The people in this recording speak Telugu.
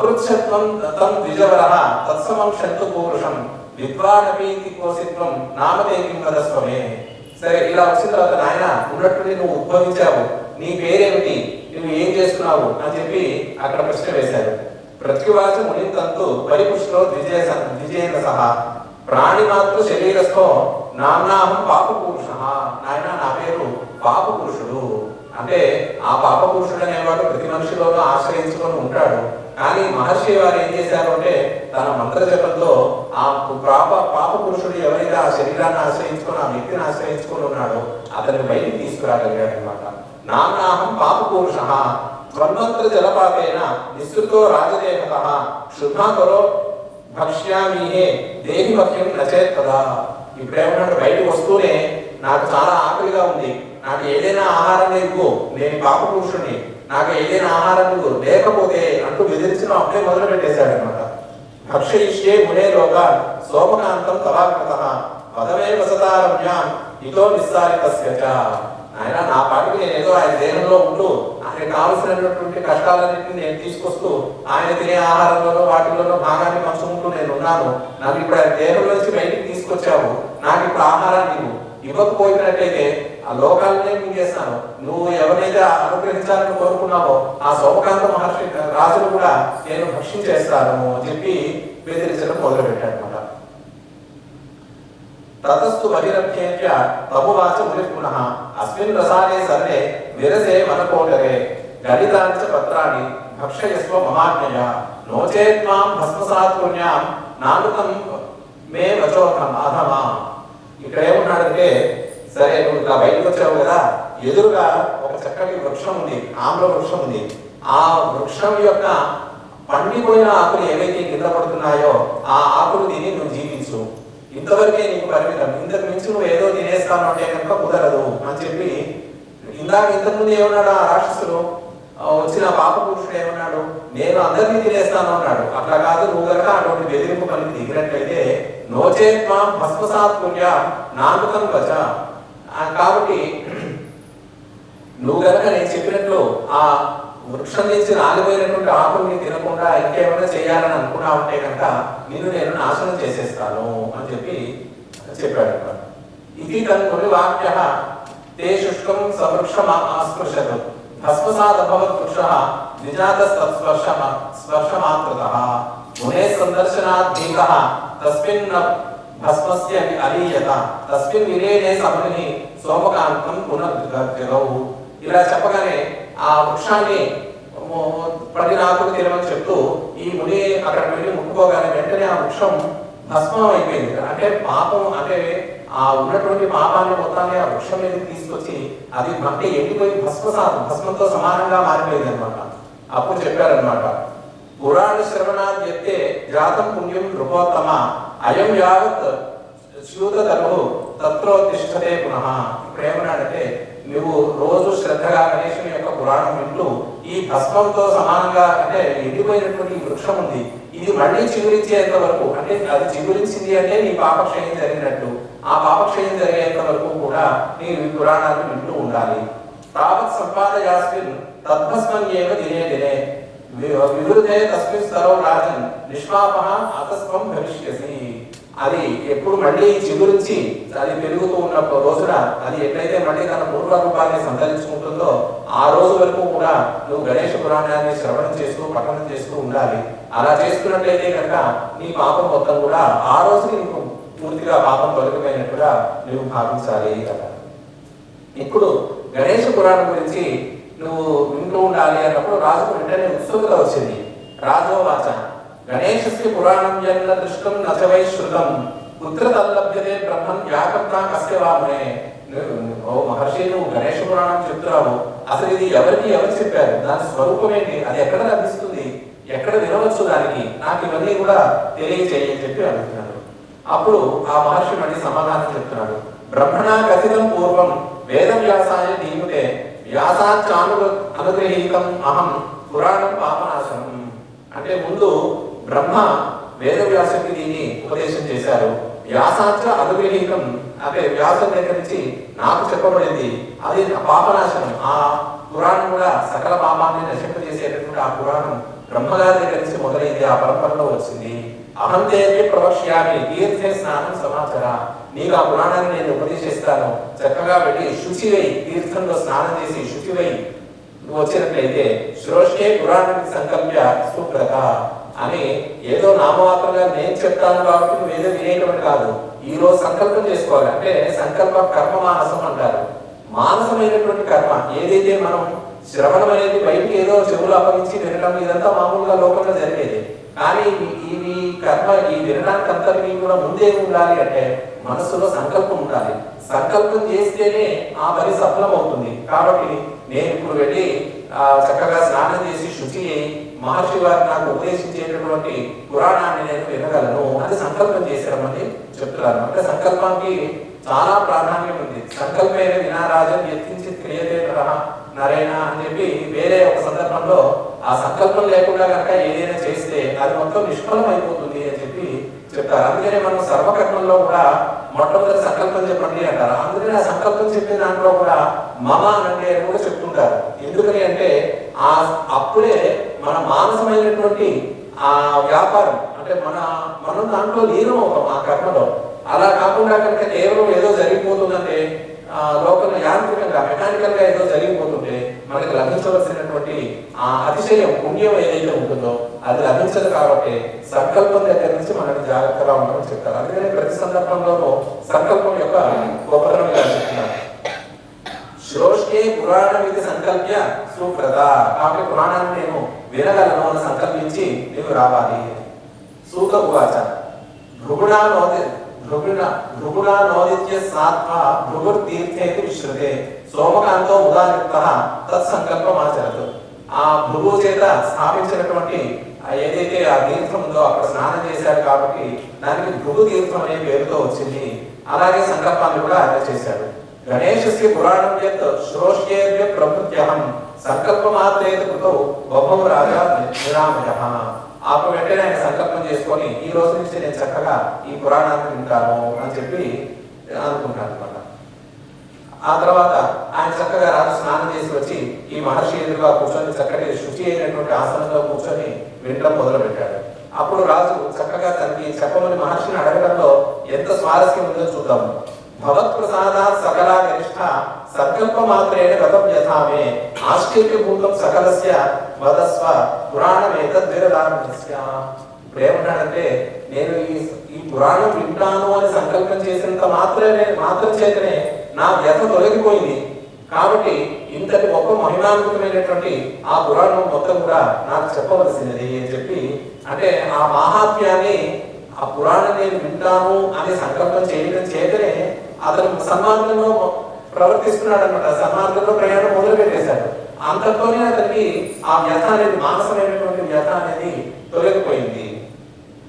అకృత్సత్వం తం ద్విజవర తత్సమం శంతు పూరుషం విద్వానపీతి కోసిత్వం నామతే కిం వదస్వమే సరే ఇలా వచ్చిన తర్వాత నాయన ఉన్నట్టుండి నువ్వు ఉద్భవించావు. నీ పేరేమిటి? నువ్వు ఏం చేస్తున్నావు? అని చెప్పి అక్కడ ప్రశ్న వేశారు. ప్రత్యువాచ మునింతంతు పరిపుష్లో ద్విజయ ద్విజేంద్ర సహా ప్రాణిమాతృ శరీరస్థో నామ్నాహం పాప పురుష నాయన నా పేరు పాప పురుషుడు అంటే ఆ పాప పురుషుడు అనేవాడు ప్రతి మనిషిలోనూ ఆశ్రయించుకొని ఉంటాడు. కానీ మహర్షి వారు ఏం చేశారు అంటే తన మంత్ర జపంలో ఆ పాప పాప పురుషుడు ఎవరైతే ఆ శరీరాన్ని ఆశ్రయించుకొని ఆ వ్యక్తిని ఆశ్రయించుకొని ఉన్నాడో అతని బయటికి తీసుకురాగలిగాడు అనమాట నామ్నాహం పాప పురుష త్వన్వంత్ర జలపాతేన నిస్సృతో రాజదేవత శుభాకరో భక్ష్యామీహే దేహి భక్ష్యం నచేత్ కదా ఇప్పుడు ఏమన్నాడు బయటకు వస్తూనే నాకు చాలా ఆకలిగా ఉంది. నాకు ఏదైనా ఆహారం ఇవ్వు నేను పాప పురుషుణ్ణి. నాకు ఏదైనా ఆహారం లేకపోతే అంటూ బెదిరించడం అప్పుడే మొదలు పెట్టేశాడు అనమాట భక్షయిష్యే మునే లోక సోమకాంతం తవాకృత పదమే వసతారమ్యాం ఇతో నిస్సారితస్య ఆయన నా పాటికి నేను ఏదో ఆయన దేహంలో ఉంటూ ఆయన కావలసినటువంటి కష్టాలన్నింటినీ నేను తీసుకొస్తూ ఆయన తినే ఆహారంలోనో వాటిలోనో భాగాన్ని పంచుకుంటూ నేను ఉన్నాను. నాకు ఇప్పుడు ఆయన దేహంలో నుంచి బయటికి తీసుకొచ్చావు. నాకు ఇప్పుడు ఆహారాన్ని ఇవ్వకపోయినట్లయితే ఆ లోకాలనే మింగేస్తాను నువ్వు ఎవరైతే అనుగ్రహించాలని కోరుకున్నావో ఆ శోభకాంత మహర్షి రాజును కూడా నేను భక్షించేస్తాను అని చెప్పి బెదిరించడం మొదలు పెట్టాడు అనమాట తతస్తు బహిరభ్యేత్య తమువాచ ముని పునః అస్మిన్ రసానే సర్వే విరసే మనకోటరే గణితాంచ పత్రాన్ని భక్షయస్వ మహాజ్ఞయ నోచేత్ మాం భస్మసాత్ పుణ్యాం నానుకం మే వచోకం అధమా. ఇక్కడ ఏమున్నాడంటే సరే నువ్వు ఇట్లా బయటకు వచ్చావు కదా ఎదురుగా ఒక చక్కటి వృక్షం ఉంది ఆమ్ల వృక్షం ఉంది. ఆ వృక్షం యొక్క పండిపోయిన ఆకులు ఏవైతే కింద పడుతున్నాయో ఆ ఆకులు తిని నువ్వు జీవించు. ఇంతవరకే నీకు పరిమితం. ఇంతకు మించి నువ్వు ఏదో తినేస్తాను అంటే కనుక కుదరదు అని చెప్పి ఇందాక ఇంతకుముందు ఏమన్నాడు ఆ రాక్షసులు వచ్చిన పాప పురుషుడు ఏమన్నాడు? నేను అందరినీ తినేస్తాను అన్నాడు. అట్లా కాదు నువ్వు గనక అటువంటి బెదిరింపు పనికి దిగినట్లయితే నోచేత్మా భస్మసాత్ పుణ్య నామకం వచ కాబట్టి నువ్వు కనుక నేను చెప్పినట్లు ఆ వృక్షం నుంచి రాలిపోయినటువంటి ఆకుల్ని తినకుండా ఇంకేమైనా చేయాలని అనుకున్నా ఉంటే కనుక నిన్ను నేను నాశనం చేసేస్తాను అని చెప్పి చెప్పాడు ఇది తన్నుని వాక్య తే శుష్కం సవృక్షం ఆస్పృశతు భస్మసాదభవత్ వృక్ష నిజాత స్పర్శ స్పర్శమాత్రత. మునే సందర్శనాత్ భీతః తస్మిన్ న భస్మస్య అలీయత తస్మిన్ విరేణే సమని సోమకాంతం పునర్గౌ ఇలా చెప్పగానే ఆ వృక్షాన్ని పడి పడిన తీరమని చెప్తూ ఈ ముని అక్కడ వెళ్ళి ముట్టుకోగానే వెంటనే ఆ వృక్షం భస్మం అయిపోయింది అంటే పాపం అంటే ఆ ఉన్నటువంటి పాపాన్ని మొత్తాన్ని ఆ వృక్షం మీద తీసుకొచ్చి అది అంటే ఎండిపోయి భస్మ భస్మంతో సమానంగా మారిపోయింది అనమాట అప్పుడు చెప్పారనమాట పురాణ శ్రవణాద్యత్తే జాతం పుణ్యం నృపోత్తమ అయం యావత్ శ్యూత తత్రోత్తిష్టతే తత్రోతిష్టతే పునః. ఇప్పుడు ఏమన్నాడంటే నువ్వు రోజు శ్రద్ధగా గణేశుని యొక్క పురాణం వింటూ ఈ భస్మంతో సమానంగా అంటే ఎండిపోయినటువంటి ఈ వృక్షం ఉంది ఇది మళ్ళీ చిగురించేంత వరకు అంటే అది చిగురించింది అంటే నీ పాపక్షయం జరిగినట్టు ఆ పాపక్షయం జరిగేంత వరకు కూడా నీవు ఈ పురాణాన్ని వింటూ ఉండాలి. తావత్ సంపాదయాస్మిన్ తద్భస్మన్ ఏవ దినే దినే. విదురుదే తస్మిన్ స్థలో రాజన్ నిష్పాప అతస్వం భవిష్యసి. అది ఎప్పుడు మళ్ళీ చిగురించి అది పెరుగుతూ ఉన్న రోజున అది ఎట్లయితే మళ్ళీ తన పూర్వ రూపాన్ని సంతరించుకుంటుందో ఆ రోజు వరకు కూడా నువ్వు గణేష పురాణాన్ని శ్రవణం చేస్తూ పఠనం చేస్తూ ఉండాలి. అలా చేస్తున్నట్లయితే కనుక నీ పాపం మొత్తం కూడా ఆ రోజు నీకు పూర్తిగా పాపం తొలగిపోయినట్టుగా నువ్వు భావించాలి కదా. ఇప్పుడు గణేష పురాణం గురించి నువ్వు వింటూ ఉండాలి అన్నప్పుడు రాజుకు వెంటనే ఉత్సుకత వచ్చింది. రాజోవాచ గణేశస్య పురాణం జన్మ దృష్టం నచవై శృతం. పుత్ర తల్లభ్యతే బ్రహ్మన్ నా కస్య వామునే. ఓ మహర్షి నువ్వు గణేష పురాణం చెప్తున్నావు. అసలు ఇది ఎవరికి ఎవరు చెప్పారు? దాని స్వరూపం ఏంటి? అది ఎక్కడ లభిస్తుంది? ఎక్కడ వినవచ్చు దానికి? నాకు ఇవన్నీ కూడా తెలియచేయని చెప్పి అడుగుతున్నాడు. అప్పుడు ఆ మహర్షి మళ్ళీ సమాధానం చెప్తున్నాడు. బ్రహ్మణా కథితం పూర్వం వేద వ్యాసాయ దీముతే వ్యాసాచాను అనుగ్రహీతం అహం పురాణం పాపనాశనం అంటే ముందు బ్రహ్మ వేదవ్యాసుకి దీన్ని ఉపదేశం చేశారు. వ్యాసాచ అనుగ్రహీతం అంటే వ్యాసం దగ్గర నుంచి నాకు చెప్పబడింది అది పాపనాశనం ఆ పురాణం కూడా సకల పాపాన్ని నశింపజేసేటటువంటి ఆ పురాణం బ్రహ్మగారి దగ్గర నుంచి మొదలైంది ఆ పరంపరలో వచ్చింది. అహం దేవి ప్రవక్ష్యామి తీర్థే స్నానం సమాచార. నీకు ఆ పురాణాన్ని నేను ఉపదేశిస్తాను. చక్కగా వెళ్ళి శుచివై తీర్థంలో స్నానం చేసి శుచివై నువ్వు వచ్చినట్లయితే శ్రోష్కే పురాణానికి సంకల్ప సుప్రత అని ఏదో నామమాత్రంగా నేను చెప్తాను కాబట్టి నువ్వు ఏదో వినేటువంటి కాదు. ఈ రోజు సంకల్పం చేసుకోవాలి. అంటే సంకల్ప కర్మ మానసం అంటారు. మానసమైనటువంటి కర్మ ఏదైతే మనం శ్రవణం అనేది బయటికి ఏదో చెవులు అప్పగించి వినడం ఇదంతా మామూలుగా లోకంలో జరిగేది. కానీ ఇవి- కర్మ ఈ వినడానికి అంతటికీ కూడా ముందే ఉండాలి అంటే మనసులో సంకల్పం ఉండాలి. సంకల్పం చేస్తేనే ఆ పని సఫలం అవుతుంది కాబట్టి నేను ఇప్పుడు వెళ్ళి చక్కగా స్నానం చేసి శుచి మహర్షి వారు నాకు ఉపదేశించేటటువంటి పురాణాన్ని నేను వినగలను. అని సంకల్పం చేశారని చెప్తున్నారు అంటే సంకల్పానికి చాలా ప్రాధాన్యం ఉంది. సంకల్పమైన వినారాజం యత్నించి క్రియతే నరేనా అని చెప్పి వేరే ఒక సందర్భంలో ఆ సంకల్పం లేకుండా కనుక ఏదైనా చేస్తే అది మొత్తం నిష్ఫలం అయిపోతుంది అని చెప్పి చెప్తారు. అందుకనే మనం సర్వకర్మంలో కూడా మొట్టమొదటి సంకల్పం చెప్పండి అంటారు. అందుకని ఆ సంకల్పం చెప్పే దాంట్లో కూడా మమ అనండి అని కూడా చెప్తుంటారు. ఎందుకని అంటే ఆ అప్పుడే మన మానసమైనటువంటి ఆ వ్యాపారం అంటే మన మనం దాంట్లో లీనం అవుతాం ఆ కర్మలో. అలా కాకుండా కనుక కేవలం ఏదో జరిగిపోతుందంటే లోకంలో యాంత్రికంగా మెకానికల్గా ఏదో జరిగిపోతుంటే మనకి లభించవలసినటువంటి ఆ అతిశయం పుణ్యం ఏదైతే ఉంటుందో అది లభించదు కాబట్టి సంకల్పం దగ్గర నుంచి మనకి జాగ్రత్తగా ఉండడం చెప్తారు. అందుకని ప్రతి సందర్భంలోనూ సంకల్పం యొక్క గొప్పతనం చెప్తున్నారు. శ్రోష్కే పురాణం ఇది సంకల్ప్య సుప్రద. కాబట్టి పురాణాన్ని నేను వినగలను అని సంకల్పించి నీవు రావాలి. సూత ఉవాచ. భృగుణాలు నోది భృగుణ భృగుణా నోదిత్య సాత్వ భృగుర్తీర్థేతి విశ్రుతే. సోమకాంతో ఉదారిత తత్సంకల్పం ఆచరదు ఆ భృగు చేత స్థాపించినటువంటి ఆ ఏదైతే ఆ తీర్థం ఉందో అక్కడ స్నానం చేశారు కాబట్టి దానికి భృగు తీర్థం అనే పేరుతో వచ్చింది. అలాగే సంకల్పాన్ని కూడా ఆయన చేశాడు. గణేశస్య పురాణం చేత శ్రోష్యేభ్య ప్రభుత్యహం. సంకల్పమాత్రేత కృతో బహుమ రాజా నిరామయ. ఆప వెంటనే ఆయన సంకల్పం చేసుకొని ఈ రోజు నుంచి నేను చక్కగా ఈ పురాణాన్ని వింటాను అని చెప్పి అనుకుంటాను అనమాట ఆ తర్వాత ఆయన చక్కగా రాజు స్నానం చేసి వచ్చి ఈ మహర్షి ఎదురుగా కూర్చొని చక్కటి శుచి అయినటువంటి ఆసనంలో కూర్చొని వినడం మొదలు పెట్టాడు అప్పుడు రాజు చక్కగా తనకి చెప్పమని మహర్షిని అడగడంలో ఎంత స్వారస్యం ఉందో చూద్దాము భగవత్ ప్రసాద సకల గరిష్ట సంకల్ప గతం యథామే. ఆశ్చర్యభూతం సకలస్య వదస్వ పురాణమేతద్విరదాన్యస్య ఇప్పుడు ఏమంటాడంటే నేను ఈ ఈ పురాణం వింటాను అని సంకల్పం చేసినంత మాత్రమే మాత్రం చేతనే నా వ్యథ తొలగిపోయింది. కాబట్టి ఇంతటి గొప్ప మహిమాన్వితమైనటువంటి ఆ పురాణం మొత్తం కూడా నాకు చెప్పవలసినది అని చెప్పి అంటే ఆ మాహాత్మ్యాన్ని ఆ పురాణం నేను వింటాను అని సంకల్పం చేయడం చేతనే అతను సన్మార్గంలో ప్రవర్తిస్తున్నాడు అనమాట సన్మార్గంలో ప్రయాణం మొదలు పెట్టేశాడు అంతతోనే అతనికి ఆ వ్యథ అనేది మానసమైనటువంటి వ్యథ అనేది తొలగిపోయింది.